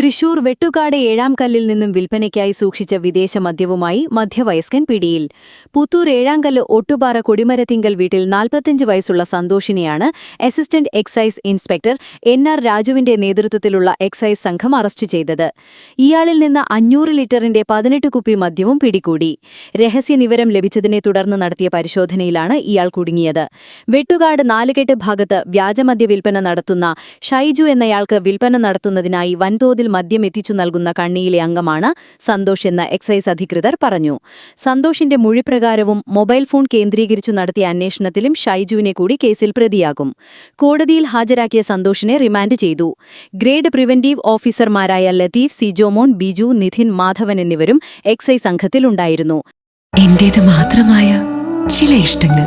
Thrissur Vettukad ഏഴാം കല്ലിൽ നിന്നും വിൽപ്പനയ്ക്കായി സൂക്ഷിച്ച വിദേശ മദ്യവുമായി മധ്യവയസ്കൻ പിടിയിൽ. പുത്തൂർ ഏഴാംകല്ല് ഒട്ടുപാറ കൊടിമരത്തിങ്കൽ വീട്ടിൽ നാൽപ്പത്തിയഞ്ച് വയസ്സുള്ള സന്തോഷിനെയാണ് assistant excise inspector N R രാജുവിന്റെ നേതൃത്വത്തിലുള്ള എക്സൈസ് സംഘം അറസ്റ്റ് ചെയ്തത്. ഇയാളിൽ നിന്ന് അഞ്ഞൂറ് ലിറ്ററിന്റെ പതിനെട്ട് കുപ്പി മദ്യവും പിടികൂടി. രഹസ്യവിവരം ലഭിച്ചതിനെ തുടർന്ന് നടത്തിയ പരിശോധനയിലാണ് ഇയാൾ കുടുങ്ങിയത്. വെട്ടുകാട് നാലുകെട്ട് ഭാഗത്ത് വ്യാജമദ്യ വിൽപ്പന നടത്തുന്ന ഷൈജു എന്നയാൾക്ക് വിൽപ്പന നടത്തുന്നതിനായി വൻതോതിൽ മദ്യം എത്തിച്ചു നൽകുന്ന കണ്ണിയിലെ അംഗമാണ് സന്തോഷ് എന്ന എക്സൈസ് അധികൃതർ പറഞ്ഞു. സന്തോഷിന്റെ മൊഴിപ്രകാരവും മൊബൈൽ ഫോൺ കേന്ദ്രീകരിച്ചു നടത്തിയ അന്വേഷണത്തിലും ഷൈജുവിനെ കൂടി കേസിൽ പ്രതിയാകും. കോടതിയിൽ ഹാജരാക്കിയ സന്തോഷിനെ റിമാൻഡ് ചെയ്തു. ഗ്രേഡ് പ്രിവന്റീവ് ഓഫീസർമാരായ ലത്തീഫ് സിജോമോൻ ബിജു നിധിൻ മാധവൻ എന്നിവരും എക്സൈസ് സംഘത്തിലുണ്ടായിരുന്നു. എന്റേത് മാത്രമായ ചില ഇഷ്ടങ്ങൾ.